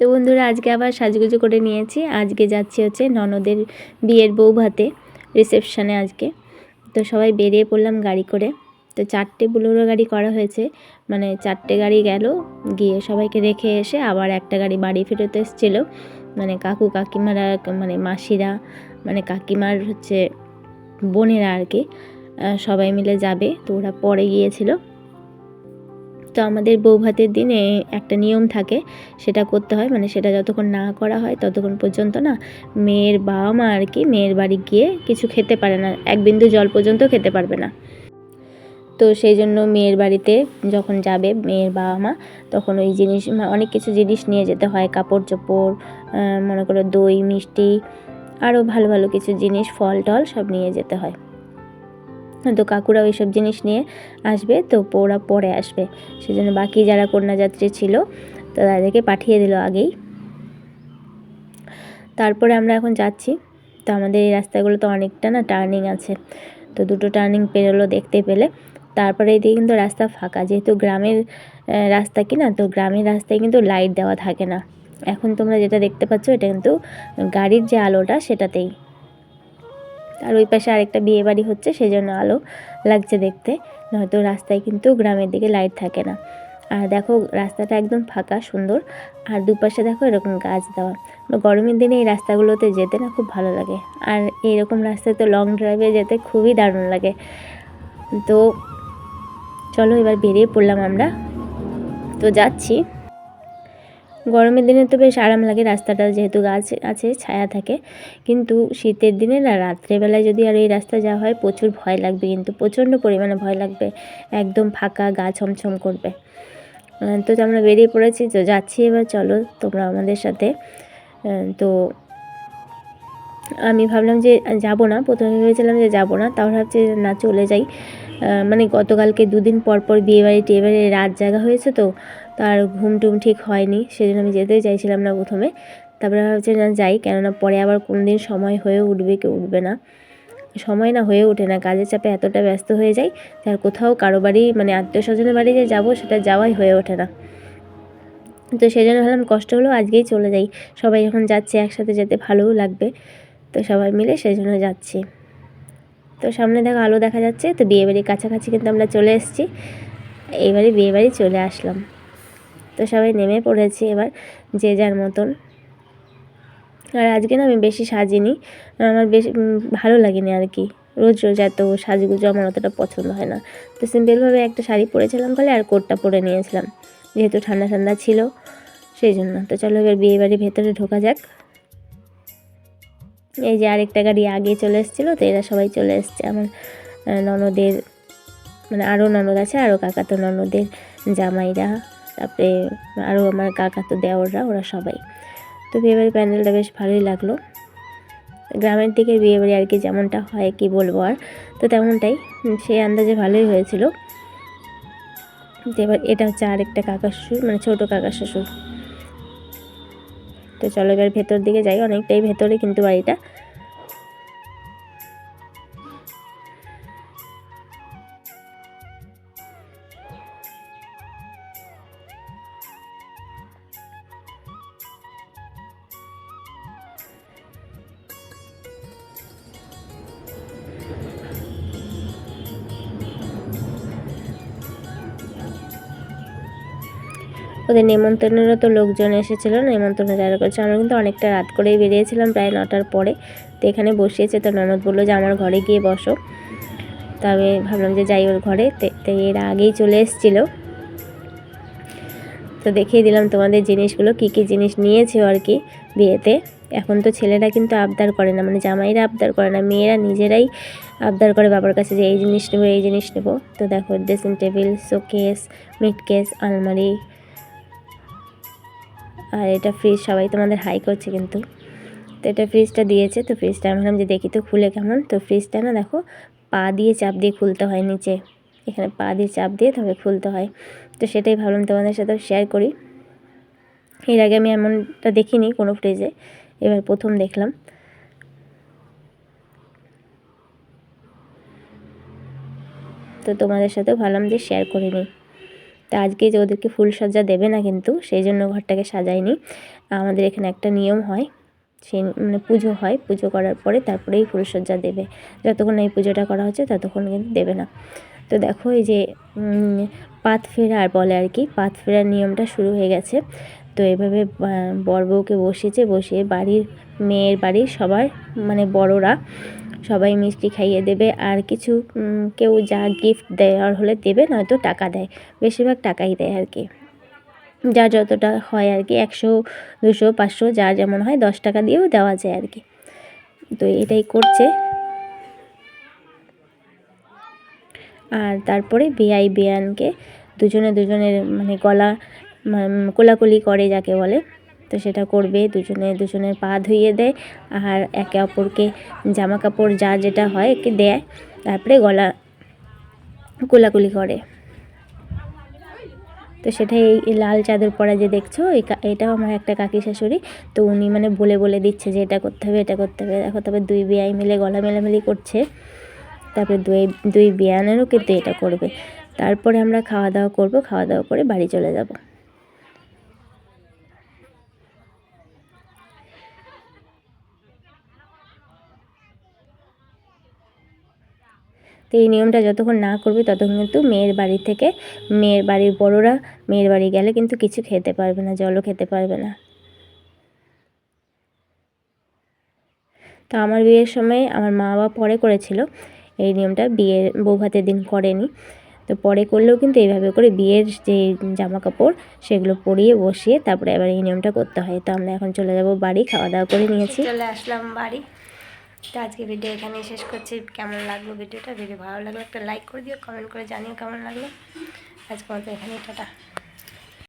তো বন্ধুরা, আজকে আবার সাজগুজু করে নিয়েছি। আজকে যাচ্ছি হচ্ছে ননদের বিয়ের বউ ভাতে রিসেপশানে আজকে। তো সবাই বেরিয়ে পড়লাম গাড়ি করে। তো চারটে বুলোরো গাড়ি করা হয়েছে। মানে চারটে গাড়ি গেল, গিয়ে সবাইকে রেখে এসে আবার একটা গাড়ি বাড়ি ফেরত এসেছিল। মানে কাকু, কাকিমারা মানে মাসিরা মানে কাকিমার হচ্ছে বোনেরা আর কি সবাই মিলে যাবে। তো ওরা পরে গিয়েছিল। তো আমাদের বউ ভাতের দিনে একটা নিয়ম থাকে, সেটা করতে হয়। মানে সেটা যতক্ষণ না করা হয় ততক্ষণ পর্যন্ত না মেয়ের বাবা মা আর কি মেয়ের বাড়ি গিয়ে কিছু খেতে পারে না। এক বিন্দু জল পর্যন্ত খেতে পারবে না। তো সেই জন্য মেয়ের বাড়িতে যখন যাবে মেয়ের বাবা মা, তখন ওই জিনিস অনেক কিছু জিনিস নিয়ে যেতে হয়। কাপড় চোপড় মনে করো দই, মিষ্টি, আরও ভালো ভালো কিছু জিনিস, ফল টল সব নিয়ে যেতে হয়। তো কাকুরা ওই সব জিনিস নিয়ে আসবে, তো ওরা পরে আসবে। সেজন্য বাকি যারা কন্যাযাত্রী ছিল, তো তাদেরকে পাঠিয়ে দিল আগেই। তারপরে আমরা এখন যাচ্ছি। তো আমাদের এই রাস্তাগুলো তো অনেকটা না টার্নিং আছে। তো দুটো টার্নিং পেরোলো দেখতে পেলে। তারপরে এদিকে কিন্তু রাস্তা ফাঁকা। যেহেতু গ্রামের রাস্তা কি না, তো গ্রামের রাস্তায় কিন্তু লাইট দেওয়া থাকে না। এখন তোমরা যেটা দেখতে পাচ্ছ, এটা কিন্তু গাড়ির যে আলোটা সেটাতেই। আর ওই পাশে আরেকটা বিয়ে বাড়ি হচ্ছে সেই জন্য আলো লাগছে দেখতে। নয়তো রাস্তায় কিন্তু গ্রামের দিকে লাইট থাকে না। আর দেখো, রাস্তাটা একদম ফাঁকা, সুন্দর। আর দুপাশে দেখো এরকম গাছ দেওয়া। গরমের দিনে এই রাস্তাগুলোতে যেতে না খুব ভালো লাগে। আর এইরকম রাস্তায় তো লং ড্রাইভে যেতে খুবই দারুণ লাগে। তো চলো এবার বেরিয়ে পড়লাম আমরা। তো যাচ্ছি। গরমের দিনে তো বেশ আরাম লাগে, রাস্তাটা যেহেতু গাছ আছে, ছায়া থাকে। কিন্তু শীতের দিনে না, রাত্রেবেলায় যদি আর এই রাস্তা যাওয়া হয়, প্রচুর ভয় লাগবে কিন্তু, প্রচণ্ড পরিমাণে ভয় লাগবে, একদম ফাঁকা, গা ছমছম করবে। তো আমরা বেরিয়ে পড়েছি, তো যাচ্ছি এবার, চলো তোমরা আমাদের সাথে। তো আমি ভাবলাম যে, যাব না, প্রথমে ভেবেছিলাম যে যাব না, তাও ভাবছি না, চলে যাই। মানে গতকালকে দুদিন পর পর বিয়েবাড়ি টিয়েবাড়ি রাত জাগা হয়েছে তো তার ঘুম টুম ঠিক হয়নি, সেজন্য আমি যেতেই চাইছিলাম না প্রথমে। তারপরে ভাবছি না যাই, কেননা পরে আবার কোনো দিন সময় হয়ে উঠবে কি উঠবে না। সময় না হয়ে ওঠে না, কাজের চাপে এতটা ব্যস্ত হয়ে যাই আর কোথাও কারও বাড়ি মানে আত্মীয় স্বজনের বাড়ি যে যাব, সেটা যাওয়াই হয়ে ওঠে না। তো সেই জন্য ভাবলাম কষ্ট হলেও আজকেই চলে যাই। সবাই যখন যাচ্ছে একসাথে যেতে ভালোও লাগবে। তো সবাই মিলে সেই জন্য যাচ্ছি। তো সামনে দেখো আলো দেখা যাচ্ছে, তো বিয়েবাড়ির কাছাকাছি কিন্তু আমরা চলে এসেছি। এইবারে বিয়েবাড়ি চলে আসলাম। তো সবাই নেমে পড়েছি এবার, যে যার মতন। আর আজকে না আমি বেশি সাজিনি, আমার বেশ ভালো লাগেনি আর কি। রোজ রোজ এত সাজগুজো আমার অতটা পছন্দ হয় না। তো সিম্পলভাবে একটা শাড়ি পরেছিলাম বলে আর কোটটা পরে নিয়েছিলাম। যেহেতু ঠান্ডা ঠান্ডা ছিল, সেই জন্য। তো চলো এবার বিয়ে বাড়ির ভেতরে ঢোকা যাক। এই যে আরেকটা গাড়ি আগে চলে এসেছিল, তো এরা সবাই চলে এসছে। আমার ননদের মানে আরও ননদ আছে আরও কাকাতো ননদের জামাইরা, তারপরে আরও আমার কাকাতো দেওররা, ওরা সবাই। তো বিয়েবাড়ির প্যান্ডেলটা বেশ ভালোই লাগল। গ্রামের দিকে বিয়েবাড়ি আর কি যেমনটা হয়, কি বলব আর। তো তেমনটাই সেই আন্দাজে ভালোই হয়েছিল। এবার এটা হচ্ছে আরেকটা কাকা শ্বশুর মানে ছোটো কাকা শ্বশুর। তো চলো এবার ভেতর দিকে যাই অনেকটাই ভেতরে কিন্তু বাড়িটা। ওদের নেমন্তন্নেরও তো লোকজন এসেছিল, নেমন্তন্ন যারা করছে, আমরা কিন্তু অনেকটা রাত করেই বেরিয়েছিলাম, প্রায় নটার পরে। তো এখানে বসিয়েছে তো ননদ বলল যে, আমার ঘরে গিয়ে বসো। তো আমি ভাবলাম যে যাই ওর ঘরে, তে- এর আগেই চলে এসেছিল। তো দেখিয়ে দিলাম তোমাদের জিনিসগুলো, কী কী জিনিস নিয়েছে আর কি বিয়েতে। এখন তো ছেলেরা কিন্তু আবদার করে না মানে জামাইরা আবদার করে না, মেয়েরা নিজেরাই আবদার করে বাবার কাছে যে, এই জিনিস নেব, এই জিনিস নেব। তো দেখো, ড্রেসিং টেবিল, শোকেস মিড কেস আলমারি আর এটা ফ্রিজ সবাই তোমাদের হাই করছে কিন্তু। তো এটা ফ্রিজটা দিয়েছে, তো ফ্রিজটা আমি ভাবলাম যে দেখি তো খুলে কেমন। তো ফ্রিজটা না দেখো, পা দিয়ে চাপ দিয়ে খুলতে হয় নিচে। এখানে পা দিয়ে চাপ দিয়ে তবে খুলতে হয়। তো সেটাই ভাবলাম তোমাদের সাথে শেয়ার করি। এর আগে আমি এমনটা দেখিনি কোনো ফ্রিজে এবার প্রথম দেখলাম। তো তোমাদের সাথেও ভাবলাম যে শেয়ার করে নিই। তা আজকে যে ওদেরকে ফুলসজ্জা দেবে না কিন্তু, সেই জন্য ঘরটাকে সাজাইনি আমাদের এখানে একটা নিয়ম হয় সেই মানে পুজো হয়, পুজো করার পরে তারপরেই ফুলসজ্জা দেবে। যতক্ষণ এই পুজোটা করা হচ্ছে ততক্ষণ কিন্তু দেবে না। তো দেখো এই যে পাত ফেরার বলে আর কি, পাত ফেরার নিয়মটা শুরু হয়ে গেছে। তো এভাবে বর বউকে বসিয়েছে, বসিয়ে বাড়ির, মেয়ের বাড়ির সবার মানে বড়রা সবাই মিষ্টি খাইয়ে দেবে। আর কিছু কেউ যা গিফট দেওয়ার হলে দেবে, নয়তো টাকা দেয়। বেশিরভাগ টাকাই দেয় আর কি। যা যতটা হয় আর কি, একশো, দুশো, পাঁচশো যা যেমন হয় দশ টাকা দিয়েও দেওয়া যায় আর কি। তো এটাই করছে। আর তারপরে বেআই বেয়ানকে দুজনে দুজনের মানে গলা কোলাকুলি করে যাকে বলে। তো সেটা করবে, দুজনে, দুজনের পা ধুইয়ে দেয়, আর একে অপরকে জামা কাপড় যা যেটা হয় একে দেয়, তারপরে গলা কোলাকুলি করে। তো সেটাই এই লাল চাদর পরা যে দেখছ, এই এটাও আমার একটা কাকি শাশুড়ি, তো উনি মানে বলে বলে দিচ্ছে যে এটা করতে হবে, এটা করতে হবে, দেখো তবে দুই বিয়াই মিলে গলা মেলামেলি করছে, তারপরে দুই দুই বিয়ানেরও কিন্তু এটা করবে। তারপরে আমরা খাওয়া দাওয়া করব, খাওয়া দাওয়া করে বাড়ি চলে যাব। তো এই নিয়মটা যতক্ষণ না করবে ততক্ষণ কিন্তু মেয়ের বাড়ি থেকে মেয়ের বাড়ির বড়রা মেয়ের বাড়ি গেলে কিন্তু কিছু খেতে পারবে না, জলও খেতে পারবে না। তো আমার বিয়ের সময় আমার মা বাবা পরে করেছিল, এই নিয়মটা বিয়ের বৌভাতের দিন করেনি। তো পরে করলেও কিন্তু এইভাবে করে বিয়ের যে জামা কাপড় সেগুলো পরিয়ে বসিয়ে তারপরে আবার এই নিয়মটা করতে হয়। তো আমরা এখন চলে যাব বাড়ি, খাওয়া দাওয়া করে নিয়েছি। চলে আসলাম বাড়ি। তো আজকে ভিডিও এখানেই শেষ করছি। কেমন লাগল ভিডিওটা ভিডিও ভালো লাগল একটা লাইক করে দিও কমেন্ট করে জানিও কেমন লাগল। আজকে মতো এখানেই, টাটা।